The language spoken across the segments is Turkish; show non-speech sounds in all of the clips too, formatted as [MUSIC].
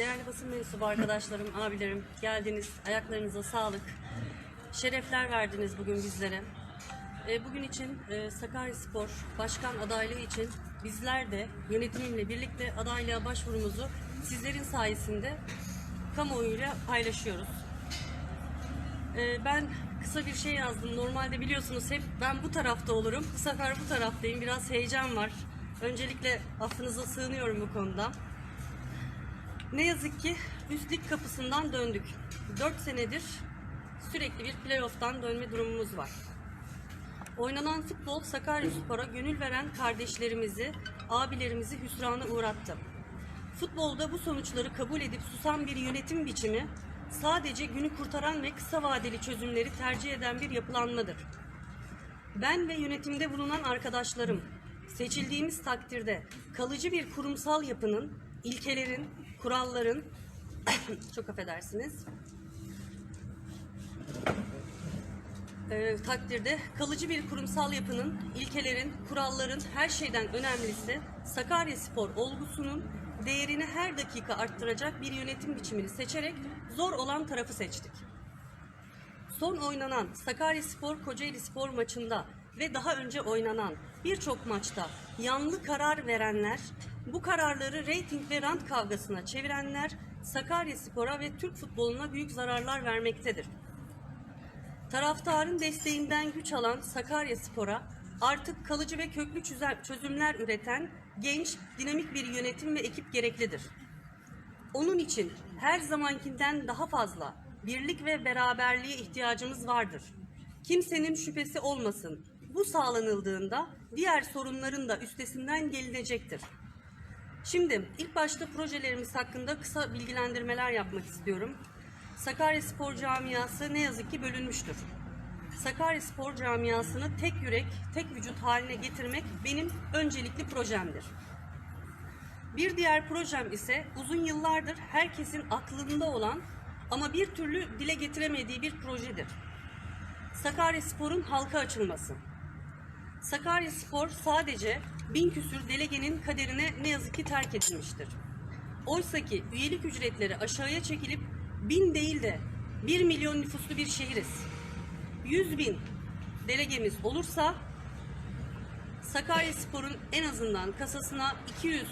Değerli basın mensubu arkadaşlarım, abilerim geldiniz. Ayaklarınıza sağlık. Şerefler verdiniz bugün bizlere. E, bugün için e, Sakaryaspor Başkan adaylığı için bizler de yönetimimle birlikte adaylığa başvurumuzu sizlerin sayesinde kamuoyuyla paylaşıyoruz. E, ben kısa bir şey yazdım. Normalde biliyorsunuz hep ben bu tarafta olurum. Bu sefer bu taraftayım. Biraz heyecan var. Öncelikle affınıza sığınıyorum bu konuda. Ne yazık ki üst lig kapısından döndük. 4 senedir sürekli bir playoff'tan dönme durumumuz var. Oynanan futbol Sakaryaspor'a gönül veren kardeşlerimizi, abilerimizi hüsrana uğrattı. Futbolda bu sonuçları kabul edip susan bir yönetim biçimi sadece günü kurtaran ve kısa vadeli çözümleri tercih eden bir yapılanmadır. Ben ve yönetimde bulunan arkadaşlarım seçildiğimiz takdirde kalıcı bir kurumsal yapının, ilkelerin, kuralların [COUGHS] çok affedersiniz. Ee, takdirde kalıcı bir kurumsal yapının, ilkelerin, kuralların her şeyden önemlisi Sakaryaspor olgusunun değerini her dakika arttıracak bir yönetim biçimini seçerek zor olan tarafı seçtik. Son oynanan Sakaryaspor Kocaeli Spor maçında ve daha önce oynanan birçok maçta yanlı karar verenler, bu kararları reyting ve rant kavgasına çevirenler Sakaryaspor'a ve Türk futboluna büyük zararlar vermektedir. Taraftarın desteğinden güç alan Sakaryaspor'a artık kalıcı ve köklü çözümler üreten genç, dinamik bir yönetim ve ekip gereklidir. Onun için her zamankinden daha fazla birlik ve beraberliğe ihtiyacımız vardır. Kimsenin şüphesi olmasın. Bu sağlanıldığında diğer sorunların da üstesinden gelinecektir. Şimdi ilk başta projelerimiz hakkında kısa bilgilendirmeler yapmak istiyorum. Sakarya Spor Camiası ne yazık ki bölünmüştür. Sakarya Spor Camiası'nı tek yürek, tek vücut haline getirmek benim öncelikli projemdir. Bir diğer projem ise uzun yıllardır herkesin aklında olan ama bir türlü dile getiremediği bir projedir. Sakaryaspor'un halka açılması. Sakaryaspor sadece bin küsür delegenin kaderine ne yazık ki terk edilmiştir. Oysa ki üyelik ücretleri aşağıya çekilip bin değil de bir milyon nüfuslu bir şehiriz. 100 bin delegemiz olursa Sakaryaspor'un en azından kasasına 200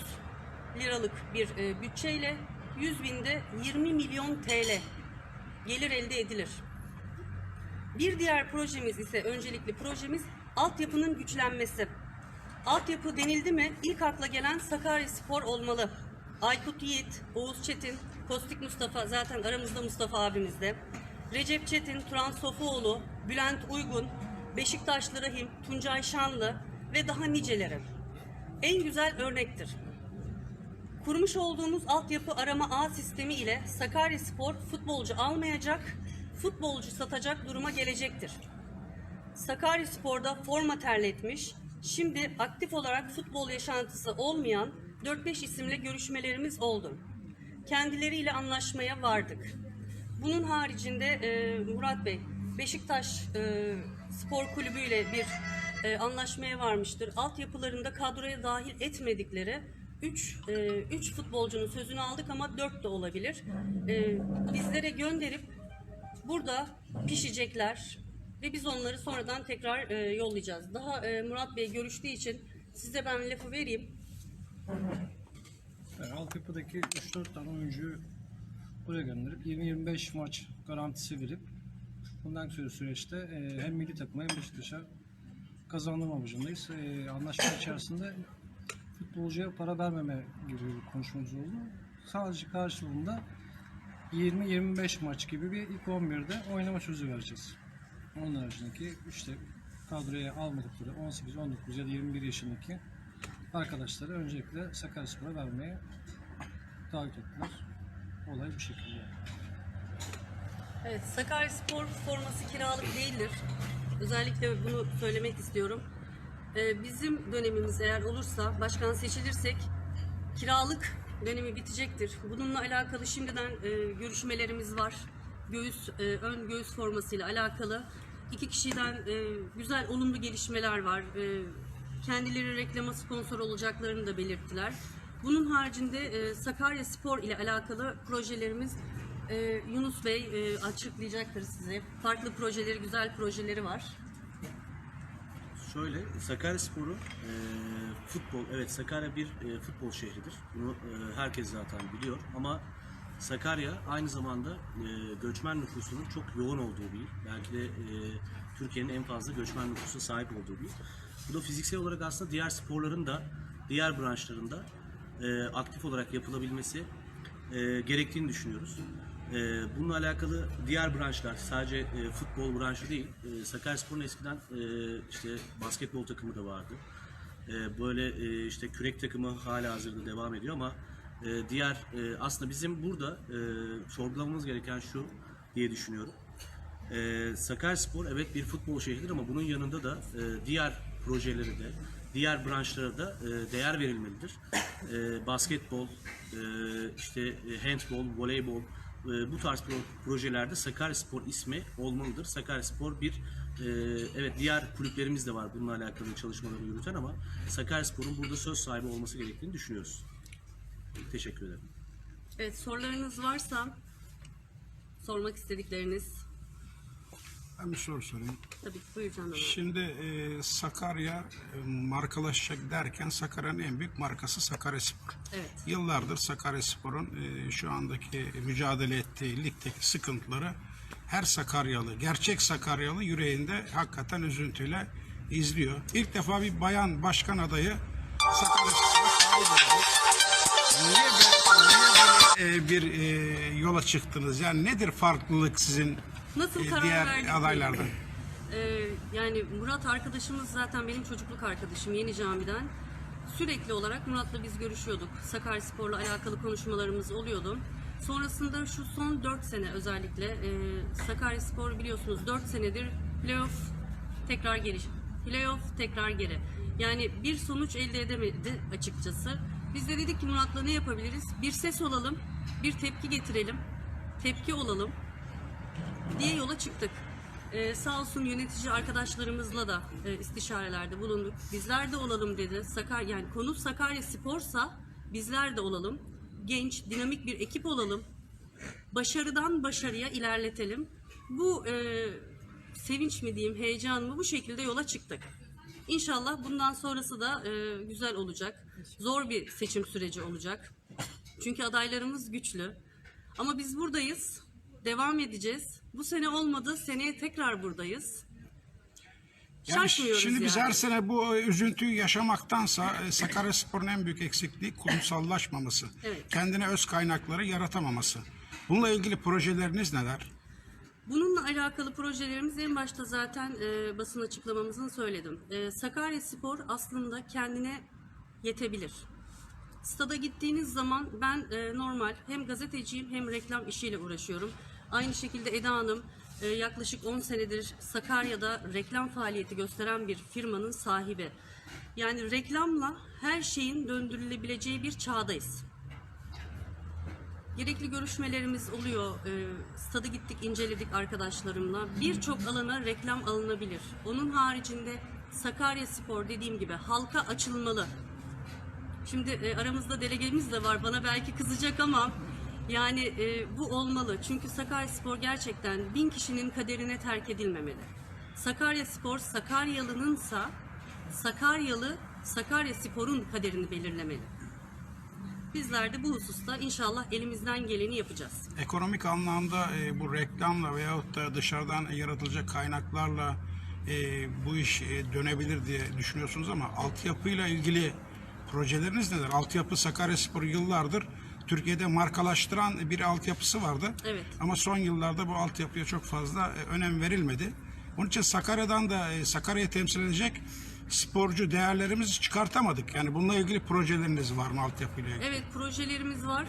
liralık bir e, bütçeyle 100 binde 20 milyon TL gelir elde edilir. Bir diğer projemiz ise öncelikli projemiz altyapının güçlenmesi. Altyapı denildi mi ilk akla gelen Sakaryaspor olmalı. Aykut Yiğit, Oğuz Çetin, Kostik Mustafa zaten aramızda Mustafa abimiz de. Recep Çetin, Turan Sofuoğlu, Bülent Uygun, Beşiktaşlı Rahim, Tuncay Şanlı ve daha niceleri. En güzel örnektir. Kurmuş olduğumuz altyapı arama ağ sistemi ile Sakaryaspor futbolcu almayacak, futbolcu satacak duruma gelecektir. Sakaryaspor'da forma terletmiş, şimdi aktif olarak futbol yaşantısı olmayan 4-5 isimle görüşmelerimiz oldu. Kendileriyle anlaşmaya vardık. Bunun haricinde e, Murat Bey, Beşiktaş e, Spor Kulübü ile bir e, anlaşmaya varmıştır. Altyapılarında kadroya dahil etmedikleri 3 3 futbolcunun sözünü aldık ama 4 de olabilir. E, bizlere gönderip burada pişecekler ve biz onları sonradan tekrar e, yollayacağız. Daha e, Murat Bey görüştüğü için size ben lafı vereyim. Yani altyapıdaki 3-4 tane oyuncuyu buraya gönderip 20-25 maç garantisi verip bundan sonra süreçte e, hem milli takıma hem Beşiktaş'a kazandırma amacındayız. E, anlaşma içerisinde futbolcuya para vermeme gibi bir konuşmamız oldu. Sadece karşılığında 20-25 maç gibi bir ilk 11'de oynama sözü vereceğiz. Onun haricindeki işte kadroya almadıkları 18, 19 ya da 21 yaşındaki arkadaşları öncelikle Sakaryaspor'a vermeye davet ettiler. Olay bu şekilde. Evet, Sakaryaspor forması kiralık değildir. Özellikle bunu söylemek istiyorum. Ee, bizim dönemimiz eğer olursa, başkan seçilirsek kiralık dönemi bitecektir. Bununla alakalı şimdiden e, görüşmelerimiz var. Göğüs, e, ön göğüs formasıyla alakalı. İki kişiden e, güzel, olumlu gelişmeler var. E, kendileri reklama sponsor olacaklarını da belirttiler. Bunun haricinde e, Sakarya Spor ile alakalı projelerimiz e, Yunus Bey e, açıklayacaktır size. Farklı projeleri, güzel projeleri var. Şöyle, Sakaryaspor'u e, futbol, evet Sakarya bir e, futbol şehridir. Bunu e, herkes zaten biliyor ama Sakarya aynı zamanda e, göçmen nüfusunun çok yoğun olduğu bir il. Belki de e, Türkiye'nin en fazla göçmen nüfusa sahip olduğu bir il. Bu da fiziksel olarak aslında diğer sporların da diğer branşlarında e, aktif olarak yapılabilmesi e, gerektiğini düşünüyoruz. E, bununla alakalı diğer branşlar sadece e, futbol branşı değil. E, Sakaryaspor'un eskiden e, işte basketbol takımı da vardı. Böyle işte kürek takımı hala hazırda devam ediyor ama diğer aslında bizim burada sorgulamamız gereken şu diye düşünüyorum. Sakaryaspor evet bir futbol şehridir ama bunun yanında da diğer projeleri de diğer branşlara da e, değer verilmelidir. E, basketbol, e, işte handbol, voleybol bu tarz pro- projelerde Sakaryaspor ismi olmalıdır. Sakaryaspor bir e, evet diğer kulüplerimiz de var bununla alakalı çalışmaları yürüten ama Sakaryaspor'un burada söz sahibi olması gerektiğini düşünüyoruz. Teşekkür ederim. Evet sorularınız varsa sormak istedikleriniz Ben bir soru sorayım. tabii ki buyur Can Hanım. Şimdi e, Sakarya e, markalaşacak derken Sakarya'nın en büyük markası Sakaryaspor. Evet. Yıllardır Sakaryaspor'un e, şu andaki mücadele ettiği ligdeki sıkıntıları her Sakaryalı, gerçek Sakaryalı yüreğinde hakikaten üzüntüyle izliyor. İlk defa bir bayan başkan adayı Sakaryaspor'a sahip oldu. Niye böyle, niye böyle, e, bir e, yola çıktınız? Yani nedir farklılık sizin Nasıl e, karar diğer verdik adaylardan? Ee, [LAUGHS] yani Murat arkadaşımız zaten benim çocukluk arkadaşım Yeni Cami'den. Sürekli olarak Murat'la biz görüşüyorduk. Sakaryaspor'la alakalı konuşmalarımız oluyordu. Sonrasında şu son 4 sene özellikle e, Sakaryaspor biliyorsunuz 4 senedir playoff tekrar geri. Playoff tekrar geri. Yani bir sonuç elde edemedi açıkçası. Biz de dedik ki Murat'la ne yapabiliriz? Bir ses olalım, bir tepki getirelim, tepki olalım diye yola çıktık. Ee, sağ olsun yönetici arkadaşlarımızla da e, istişarelerde bulunduk. Bizler de olalım dedi. Sakar yani konu Sakarya Spor'sa bizler de olalım. Genç, dinamik bir ekip olalım. Başarıdan başarıya ilerletelim. Bu e, sevinç mi diyeyim, heyecan mı bu şekilde yola çıktık. İnşallah bundan sonrası da e, güzel olacak. Zor bir seçim süreci olacak. Çünkü adaylarımız güçlü. Ama biz buradayız. Devam edeceğiz. Bu sene olmadı. Seneye tekrar buradayız. Yani Şaşmıyoruz şimdi biz yani. her sene bu e, üzüntüyü yaşamaktansa e, Sakaryaspor'un en büyük eksikliği kurumsallaşmaması. [LAUGHS] Evet. Kendine öz kaynakları yaratamaması. Bununla ilgili projeleriniz neler? Bununla alakalı projelerimiz en başta zaten e, basın açıklamamızın söyledim. E, Sakarya Spor aslında kendine yetebilir. Stada gittiğiniz zaman ben e, normal hem gazeteciyim hem reklam işiyle uğraşıyorum. Aynı şekilde Eda Hanım e, yaklaşık 10 senedir Sakarya'da reklam faaliyeti gösteren bir firmanın sahibi. Yani reklamla her şeyin döndürülebileceği bir çağdayız. Gerekli görüşmelerimiz oluyor. Ee, stada gittik, inceledik arkadaşlarımla. Birçok alana reklam alınabilir. Onun haricinde Sakarya Spor dediğim gibi halka açılmalı. Şimdi e, aramızda delegemiz de var. Bana belki kızacak ama yani e, bu olmalı. Çünkü Sakarya Spor gerçekten bin kişinin kaderine terk edilmemeli. Sakarya Spor Sakaryalı'nınsa Sakaryalı Sakarya Spor'un kaderini belirlemeli. Bizler de bu hususta inşallah elimizden geleni yapacağız. Ekonomik anlamda e, bu reklamla veyahut da dışarıdan yaratılacak kaynaklarla e, bu iş e, dönebilir diye düşünüyorsunuz ama altyapıyla ilgili projeleriniz neler? Altyapı Sakaryaspor yıllardır Türkiye'de markalaştıran bir altyapısı vardı. Evet. Ama son yıllarda bu altyapıya çok fazla e, önem verilmedi. Onun için Sakarya'dan da e, Sakarya'yı temsil edecek sporcu değerlerimizi çıkartamadık. Yani bununla ilgili projeleriniz var mı altyapıyla ilgili? Evet projelerimiz var.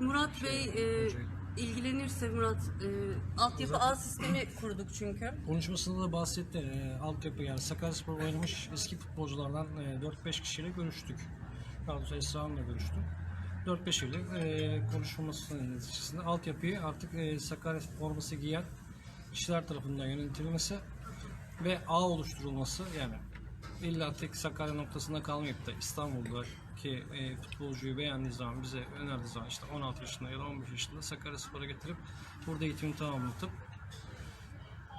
Murat Bey e, ilgilenirse Murat e, altyapı ağ sistemi kurduk çünkü. Konuşmasında da bahsetti. E, altyapı yani Sakaryaspor oynamış eski futbolculardan e, 4-5 kişiyle görüştük. Daha doğrusu Esra Hanım'la görüştüm. 4-5 ile e, konuşulması neticesinde altyapıyı artık e, Sakarya forması giyen kişiler tarafından yönetilmesi ve ağ oluşturulması yani illa tek Sakarya noktasında kalmayıp da İstanbul'daki e, futbolcuyu beğendiği zaman bize önerdiği zaman işte 16 yaşında ya da 15 yaşında Sakaryaspor'a getirip burada eğitimini tamamlatıp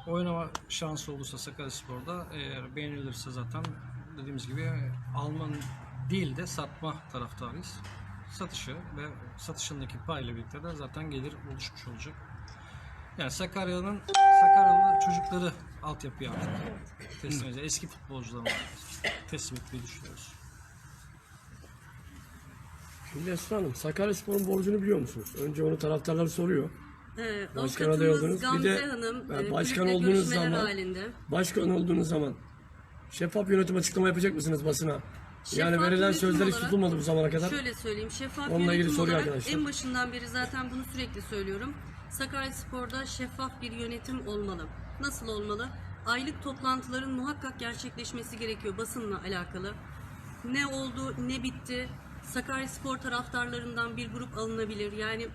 oynama şansı olursa Sakaryaspor'da eğer beğenilirse zaten dediğimiz gibi Alman değil de satma taraftarıyız. Satışı ve satışındaki payla birlikte de zaten gelir oluşmuş olacak. Yani Sakarya'nın Sakaryalı çocukları altyapıya artık teslim edeceğiz. Eski futbolcularımız teslim etmeyi düşünüyoruz. Şimdi Esra Hanım, Sakaryaspor'un borcunu biliyor musunuz? Önce onu taraftarlar soruyor. Ee, Başkan adayı oldunuz. Bir Gamze de, Hanım e, başkan olduğunuz zaman- halinde. Başkan olduğunuz zaman şeffaf yönetim açıklama yapacak mısınız basına? Yani Şeffaf verilen yönetim sözler hiç olarak- tutulmadı bu zamana kadar. Şöyle söyleyeyim, şeffaf Onunla ilgili yönetim soruyor olarak arkadaşlar. en başından beri zaten bunu sürekli söylüyorum. Sakaryaspor'da şeffaf bir yönetim olmalı. Nasıl olmalı? Aylık toplantıların muhakkak gerçekleşmesi gerekiyor basınla alakalı. Ne oldu, ne bitti? Sakaryaspor taraftarlarından bir grup alınabilir. Yani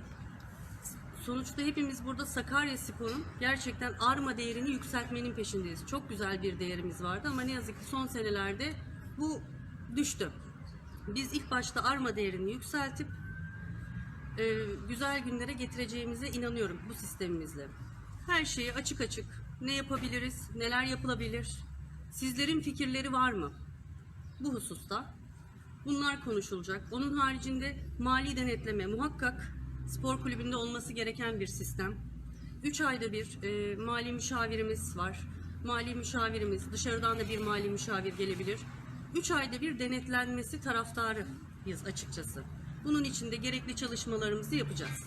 sonuçta hepimiz burada Sakaryaspor'un gerçekten arma değerini yükseltmenin peşindeyiz. Çok güzel bir değerimiz vardı ama ne yazık ki son senelerde bu düştü. Biz ilk başta arma değerini yükseltip e, güzel günlere getireceğimize inanıyorum bu sistemimizle. Her şeyi açık açık ne yapabiliriz, neler yapılabilir, sizlerin fikirleri var mı bu hususta? Bunlar konuşulacak. Onun haricinde mali denetleme muhakkak spor kulübünde olması gereken bir sistem. 3 ayda bir e, mali müşavirimiz var. Mali müşavirimiz, dışarıdan da bir mali müşavir gelebilir. 3 ayda bir denetlenmesi taraftarıyız açıkçası. Bunun için de gerekli çalışmalarımızı yapacağız.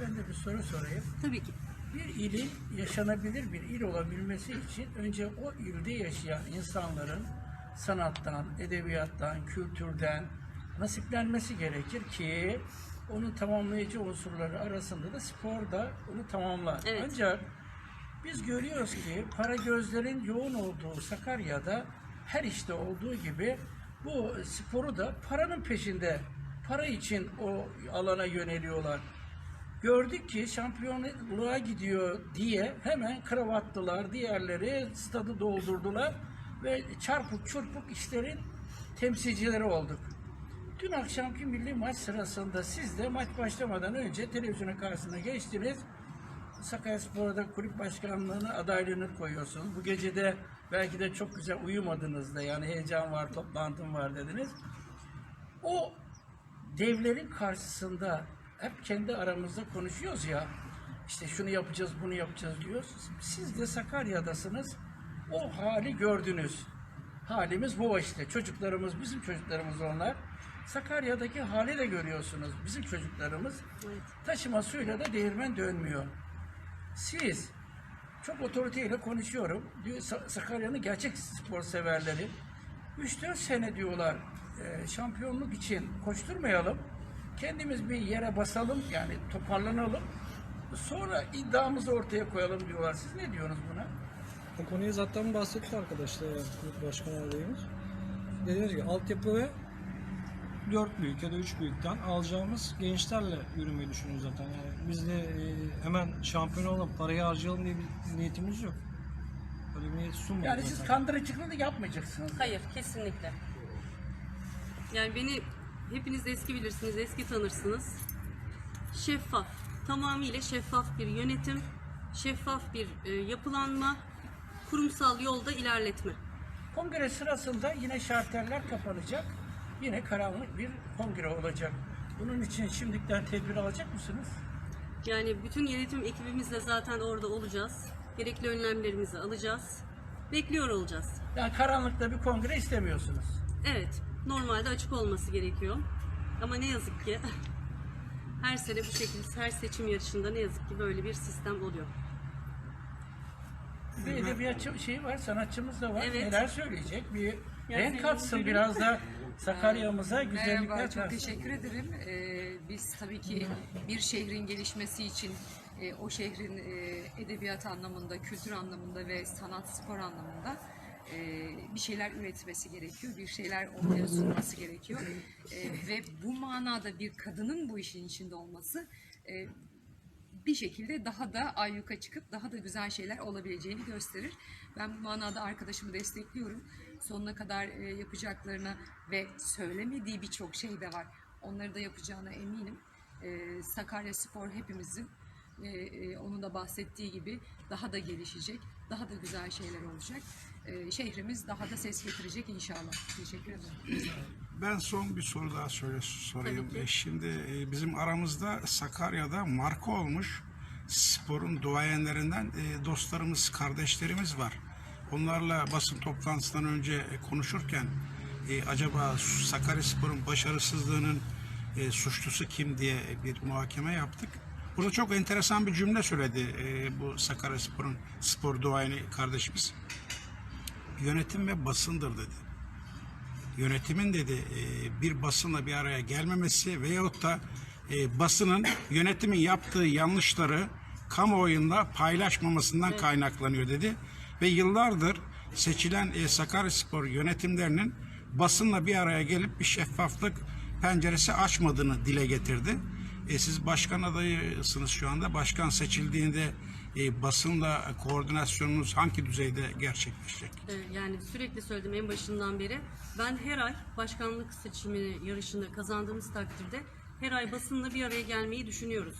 Ben de bir soru sorayım. Tabii ki. Bir ilin yaşanabilir bir il olabilmesi için önce o ilde yaşayan insanların sanattan, edebiyattan, kültürden nasiplenmesi gerekir ki onun tamamlayıcı unsurları arasında da spor da onu tamamlar. Evet. Ancak biz görüyoruz ki para gözlerin yoğun olduğu Sakarya'da her işte olduğu gibi bu sporu da paranın peşinde, para için o alana yöneliyorlar. Gördük ki şampiyonluğa gidiyor diye hemen kravatlılar, diğerleri stadı doldurdular ve çarpık çırpık işlerin temsilcileri olduk. Dün akşamki milli maç sırasında siz de maç başlamadan önce televizyonun karşısına geçtiniz. Sakaryaspor'da kulüp başkanlığını adaylığını koyuyorsunuz. Bu gece de belki de çok güzel uyumadınız da yani heyecan var, toplantım var dediniz. O devlerin karşısında hep kendi aramızda konuşuyoruz ya. İşte şunu yapacağız, bunu yapacağız diyoruz. Siz de Sakarya'dasınız. O hali gördünüz. Halimiz bu işte. Çocuklarımız, bizim çocuklarımız onlar. Sakarya'daki hali de görüyorsunuz. Bizim çocuklarımız. Taşıma suyla da değirmen dönmüyor. Siz çok otoriteyle konuşuyorum. Diyor Sa- Sakarya'nın gerçek spor severleri 3-4 sene diyorlar e, şampiyonluk için koşturmayalım. Kendimiz bir yere basalım yani toparlanalım. Sonra iddiamızı ortaya koyalım diyorlar. Siz ne diyorsunuz buna? O konuyu zaten bahsetti arkadaşlar yani kulüp başkan adayımız. Dediğimiz gibi altyapı ve 4 büyük ya da 3 büyükten alacağımız gençlerle yürümeyi düşünüyoruz zaten. Yani biz de e, hemen şampiyon olalım, parayı harcayalım diye bir niyetimiz yok. Öyle bir niyet sunmadık Yani siz zaten. kandırıcılık yapmayacaksınız. Hayır, kesinlikle. Yani beni hepiniz eski bilirsiniz, eski tanırsınız. Şeffaf, tamamıyla şeffaf bir yönetim, şeffaf bir e, yapılanma, kurumsal yolda ilerletme. Kongre sırasında yine şarterler kapanacak. Yine karanlık bir kongre olacak. Bunun için şimdiden tedbir alacak mısınız? Yani bütün yönetim ekibimizle zaten orada olacağız. Gerekli önlemlerimizi alacağız. Bekliyor olacağız. Yani karanlıkta bir kongre istemiyorsunuz. Evet, normalde açık olması gerekiyor. Ama ne yazık ki [LAUGHS] her sene bu şekilde, her seçim yarışında ne yazık ki böyle bir sistem oluyor. Bir edebiyatçı şey var, sanatçımız da var. Evet. Neler söyleyecek? Bir renk katsın biraz da [LAUGHS] Sakarya'mıza güzellikler Merhaba, çok teşekkür ederim. Ee, biz tabii ki bir şehrin gelişmesi için e, o şehrin e, edebiyat anlamında, kültür anlamında ve sanat spor anlamında e, bir şeyler üretmesi gerekiyor, bir şeyler ortaya sunması gerekiyor. E, ve bu manada bir kadının bu işin içinde olması e, bir şekilde daha da ayyuka çıkıp daha da güzel şeyler olabileceğini gösterir. Ben bu manada arkadaşımı destekliyorum. Sonuna kadar e, yapacaklarına ve söylemediği birçok şey de var. Onları da yapacağına eminim. E, Sakarya Spor hepimizin e, onun da bahsettiği gibi daha da gelişecek, daha da güzel şeyler olacak. Şehrimiz daha da ses getirecek inşallah. Teşekkür ederim. Ben son bir soru daha söyle sorayım. Şimdi bizim aramızda Sakarya'da marka olmuş sporun duayenlerinden dostlarımız, kardeşlerimiz var. Onlarla basın toplantısından önce e, konuşurken e, acaba Sakaryaspor'un başarısızlığının e, suçlusu kim diye bir muhakeme yaptık. Burada çok enteresan bir cümle söyledi e, bu Sakaryaspor'un spor duayeni kardeşimiz. Yönetim ve basındır dedi yönetimin dedi e, bir basınla bir araya gelmemesi veyahut da e, basının yönetimin yaptığı yanlışları kamuoyunda paylaşmamasından kaynaklanıyor dedi. Ve yıllardır seçilen e, Sakaryaspor yönetimlerinin basınla bir araya gelip bir şeffaflık penceresi açmadığını dile getirdi. E, siz başkan adayısınız şu anda. Başkan seçildiğinde e, basınla koordinasyonunuz hangi düzeyde gerçekleşecek? Ee, Yani sürekli söyledim en başından beri. Ben her ay başkanlık seçimi yarışını kazandığımız takdirde her ay basınla bir araya gelmeyi düşünüyoruz.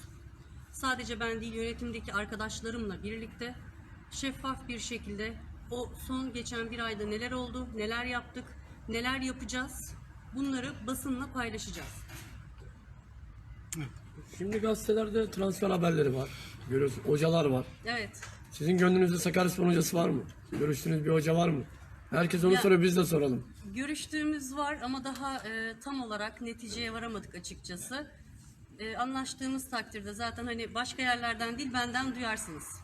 Sadece ben değil yönetimdeki arkadaşlarımla birlikte şeffaf bir şekilde o son geçen bir ayda neler oldu, neler yaptık, neler yapacağız bunları basınla paylaşacağız. Şimdi gazetelerde transfer haberleri var. Görüyorsun hocalar var. Evet. Sizin gönlünüzde Sakaryaspor hocası var mı? Görüştüğünüz bir hoca var mı? Herkes onu Ya- soruyor biz de soralım. Görüştüğümüz var ama daha e, tam olarak neticeye varamadık açıkçası. E, anlaştığımız takdirde zaten hani başka yerlerden değil benden duyarsınız.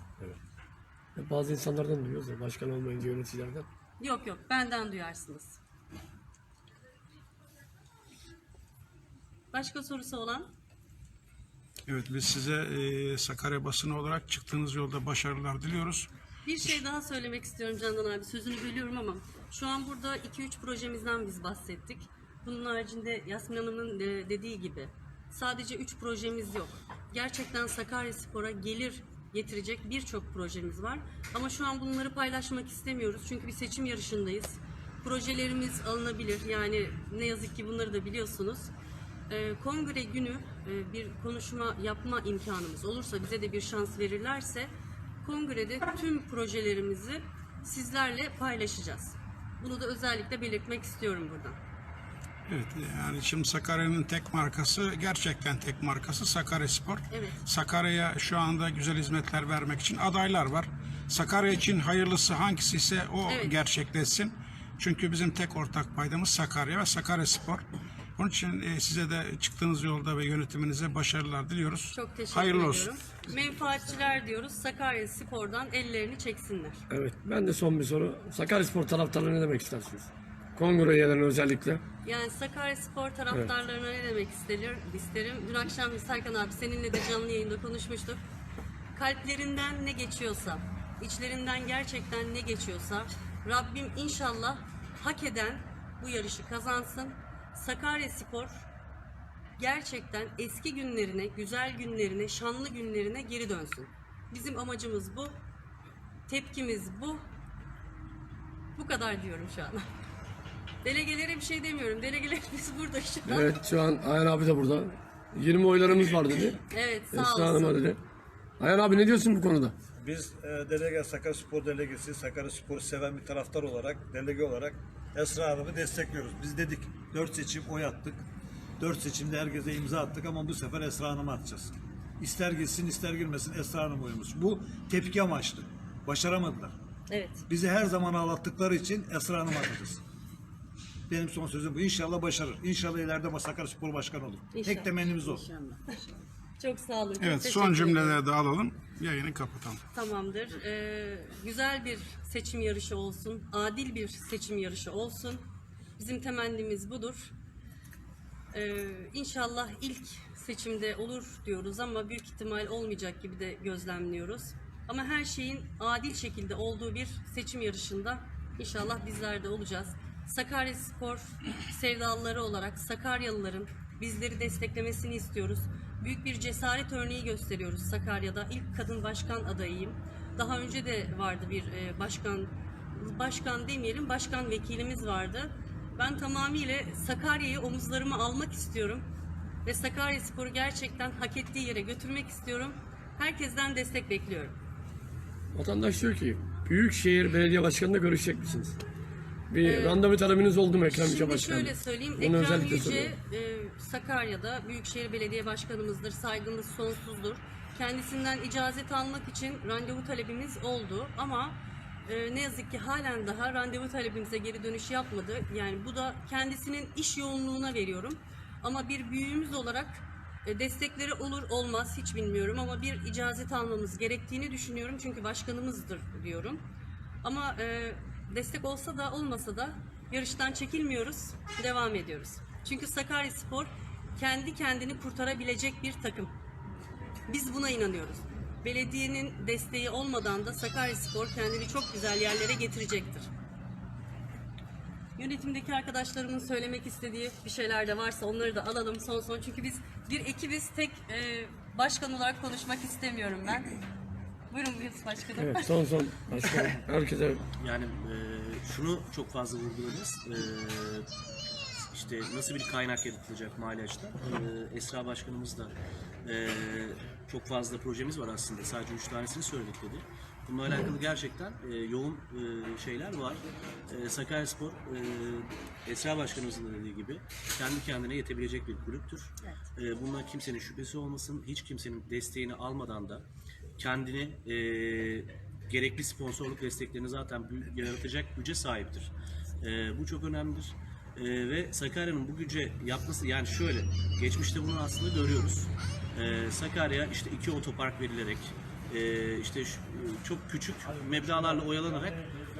Ya Bazı insanlardan duyuyoruz ya başkan olmayınca yöneticilerden. Yok yok benden duyarsınız. Başka sorusu olan? Evet biz size e, Sakarya basını olarak çıktığınız yolda başarılar diliyoruz. Bir şey daha söylemek istiyorum Candan abi. Sözünü bölüyorum ama şu an burada 2-3 projemizden biz bahsettik. Bunun haricinde Yasmin Hanım'ın e, dediği gibi sadece 3 projemiz yok. Gerçekten Sakaryaspor'a gelir getirecek birçok projemiz var. Ama şu an bunları paylaşmak istemiyoruz. Çünkü bir seçim yarışındayız. Projelerimiz alınabilir. Yani ne yazık ki bunları da biliyorsunuz. Ee, kongre günü e, bir konuşma yapma imkanımız olursa bize de bir şans verirlerse kongrede tüm projelerimizi sizlerle paylaşacağız. Bunu da özellikle belirtmek istiyorum buradan. Evet yani şimdi Sakarya'nın tek markası gerçekten tek markası Sakaryaspor. Evet. Sakarya'ya şu anda güzel hizmetler vermek için adaylar var. Sakarya için hayırlısı hangisi ise o Evet. gerçekleşsin. Çünkü bizim tek ortak paydamız Sakarya ve Sakaryaspor. Onun için e, size de çıktığınız yolda ve yönetiminize başarılar diliyoruz. Çok teşekkür Hayırlı ediyorum. olsun. Menfaatçiler diyoruz. Sakarya Spor'dan ellerini çeksinler. Evet ben de son bir soru. Sakaryaspor taraftarlarına ne demek istersiniz? Kongre üyelerine özellikle. Yani Sakarya Spor taraftarlarına ne demek isterim? isterim. Dün akşam Serkan abi seninle de canlı yayında konuşmuştuk. Kalplerinden ne geçiyorsa, içlerinden gerçekten ne geçiyorsa Rabbim inşallah hak eden bu yarışı kazansın. Sakarya Spor gerçekten eski günlerine, güzel günlerine, şanlı günlerine geri dönsün. Bizim amacımız bu. Tepkimiz bu. Bu kadar diyorum şu an. Delegelere bir şey demiyorum. Delegelerimiz [LAUGHS] burada şu an. Evet, Evet şu an Ayhan abi de burada. 20 oylarımız var dedi. sağ Esra Hanım'a olsun. dedi. Ayhan abi ne diyorsun bu konuda? Biz e, delege Sakaryaspor delegesi, Sakaryaspor'u seven bir taraftar olarak, delege olarak Esra Hanım'ı destekliyoruz. Biz dedik 4 seçim oy attık. 4 seçimde herkese imza attık ama bu sefer Esra Hanım'a atacağız. İster gitsin ister girmesin Esra Hanım oyumuz. Bu tepki amaçlı. Başaramadılar. Evet. Bizi her zaman ağlattıkları için Esra Hanım'a atacağız. Benim son sözüm bu. İnşallah başarır. İnşallah ileride Sakaryaspor başkanı olur. İnşallah. Tek temennimiz o. Çok sağ olun. Çok Evet teşekkür son ederim. cümleleri de alalım. Yayını kapatalım. Tamamdır. Ee, güzel bir seçim yarışı olsun. Adil bir seçim yarışı olsun. Bizim temennimiz budur. Ee, inşallah ilk seçimde olur diyoruz ama büyük ihtimal olmayacak gibi de gözlemliyoruz. Ama her şeyin adil şekilde olduğu bir seçim yarışında inşallah bizler de olacağız. Sakarya Spor sevdalıları olarak Sakaryalıların bizleri desteklemesini istiyoruz. Büyük bir cesaret örneği gösteriyoruz Sakarya'da. İlk kadın başkan adayıyım. Daha önce de vardı bir e, başkan başkan demeyelim, başkan vekilimiz vardı. Ben tamamıyla Sakarya'yı omuzlarıma almak istiyorum. Ve Sakarya Spor'u gerçekten hak ettiği yere götürmek istiyorum. Herkesten destek bekliyorum. Vatandaş diyor ki Büyükşehir Belediye Başkanı'nda görüşecek misiniz? Bir randevu talebiniz oldu mu Ekrem Yüce Şimdi Başkan'la? şöyle söyleyeyim. Bunu Ekrem Yüce e, Sakarya'da Büyükşehir Belediye Başkanımızdır. Saygımız sonsuzdur. Kendisinden icazet almak için randevu talebimiz oldu ama e, ne yazık ki halen daha randevu talebimize geri dönüş yapmadı. Yani bu da kendisinin iş yoğunluğuna veriyorum. Ama bir büyüğümüz olarak e, destekleri olur olmaz hiç bilmiyorum ama bir icazet almamız gerektiğini düşünüyorum. Çünkü başkanımızdır diyorum. Ama e, destek olsa da olmasa da yarıştan çekilmiyoruz, devam ediyoruz. Çünkü Sakaryaspor kendi kendini kurtarabilecek bir takım. Biz buna inanıyoruz. Belediyenin desteği olmadan da Sakaryaspor kendini çok güzel yerlere getirecektir. Yönetimdeki arkadaşlarımın söylemek istediği bir şeyler de varsa onları da alalım son son. Çünkü biz bir ekibiz. Tek e, başkan olarak konuşmak istemiyorum ben. Buyurun Yunus Başkanım. Evet son son başkanım. Herkese Yani e, şunu çok fazla vurguladınız. E, işte nasıl bir kaynak yaratılacak mali açıdan. E, Esra Başkanımız da e, çok fazla projemiz var aslında. Sadece üç tanesini söyledik dedi. Bununla alakalı gerçekten e, yoğun e, şeyler var. E, Sakaryaspor e, Esra Başkanımızın da dediği gibi kendi kendine yetebilecek bir kulüptür. E, bundan kimsenin şüphesi olmasın. Hiç kimsenin desteğini almadan da kendini e, gerekli sponsorluk desteklerini zaten yaratacak güce sahiptir. E, bu çok önemlidir. E, ve Sakarya'nın bu güce yapması yani şöyle geçmişte bunu aslında görüyoruz. E, Sakarya işte iki otopark verilerek e, işte şu- çok küçük meblağlarla oyalanarak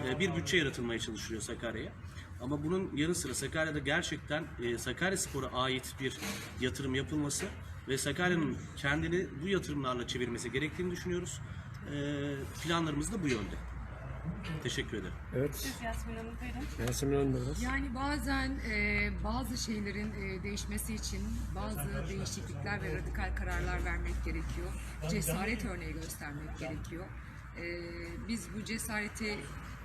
e, bir bütçe yaratılmaya çalışılıyor Sakarya'ya. Ama bunun yanı sıra Sakarya'da gerçekten e, Sakarya Spor'a ait bir yatırım yapılması ve Sakarya'nın kendini bu yatırımlarla çevirmesi gerektiğini düşünüyoruz. E, planlarımız da bu yönde. Teşekkür ederim. evet Yasmin Hanım buyurun. Yasemin Hanım biraz. Yani bazen e, bazı şeylerin e, değişmesi için bazı değişiklikler ve radikal kararlar vermek gerekiyor. Cesaret örneği göstermek gerekiyor. E, biz bu cesareti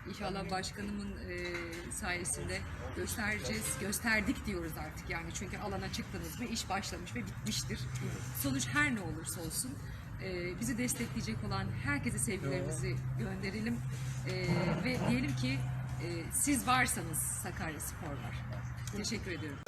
inşallah başkanımın e, sayesinde göstereceğiz, gösterdik diyoruz artık yani. Çünkü alana çıktınız mı iş başlamış ve bitmiştir. Sonuç her ne olursa olsun e, bizi destekleyecek olan herkese sevgilerimizi gönderelim E, ve diyelim ki e, siz varsanız Sakarya Spor var. Teşekkür ediyorum.